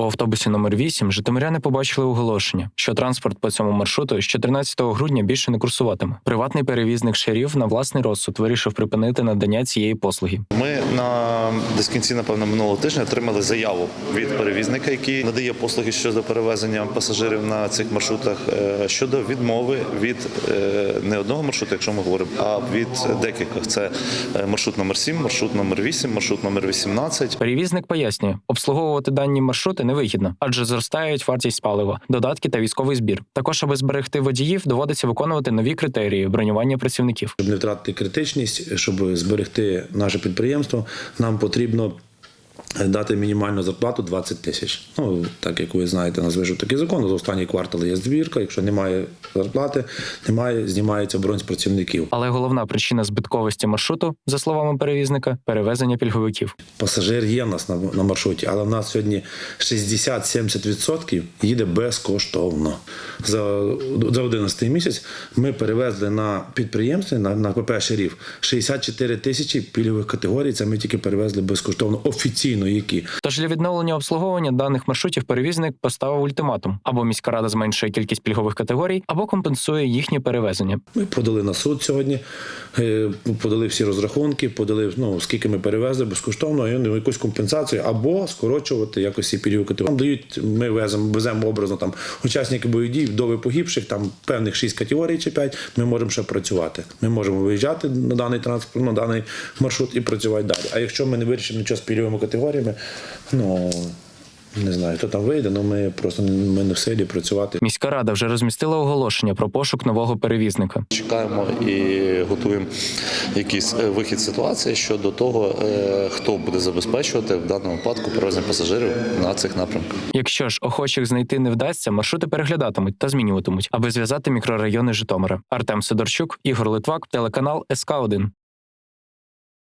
У автобусі номер 8 житомиряни побачили оголошення, що транспорт по цьому маршруту з 14 грудня більше не курсуватиме. Приватний перевізник шерів на власний розсуд вирішив припинити надання цієї послуги. Ми на десь кінці, напевно, минулого тижня отримали заяву від перевізника, який надає послуги щодо перевезення пасажирів на цих маршрутах е, щодо відмови від е, не одного маршруту, якщо ми говоримо, а від декількох. Це е, маршрут номер 7, маршрут номер 8, маршрут номер 18. Перевізник пояснює, обслуговувати дані маршрути невигідно, адже зростають вартість палива, додатки та військовий збір. Також, аби зберегти водіїв, доводиться виконувати нові критерії бронювання працівників. Щоб не втратити критичність, щоб зберегти наше підприємство, нам потрібно дати мінімальну зарплату 20 тисяч. Ну, так як ви знаєте, назвежу такий закон, за останній квартал є збірка. Якщо немає зарплати, немає, знімається бронь з працівників. Але головна причина збитковості маршруту, за словами перевізника, перевезення пільговиків. Пасажир є в нас на, на маршруті, але в нас сьогодні 60-70% їде безкоштовно. За, за 11 місяць ми перевезли на підприємстві на, на ПП Шерів 64 тисячі пільгових категорій. Це ми тільки перевезли безкоштовно офіційно, які Тож для відновлення обслуговування даних маршрутів перевізник поставив ультиматум: або міська рада зменшує кількість пільгових категорій, або компенсує їхнє перевезення. Ми подали на суд сьогодні, е, подали всі розрахунки, подали ну скільки ми перевезли безкоштовно, і ну, якусь компенсацію або скорочувати якось ці пільгові категорії. Нам дають, ми веземо, веземо образно там учасники бойових дій, вдови погибших, там певних шість категорій чи п'ять. Ми можемо ще працювати. Ми можемо виїжджати на даний транспорт, на даний маршрут і працювати далі. А якщо ми не вирішимо нічого з пільговими категоріями, ну не знаю, хто там вийде, але ми просто ми не в силі працювати. Міська рада вже розмістила оголошення про пошук нового перевізника. Чекаємо і готуємо якийсь е, вихід ситуації щодо того, е, хто буде забезпечувати в даному випадку перевезення пасажирів на цих напрямках. Якщо ж охочих знайти не вдасться, маршрути переглядатимуть та змінюватимуть, аби зв'язати мікрорайони Житомира. Артем Сидорчук, Ігор Литвак, телеканал СК 1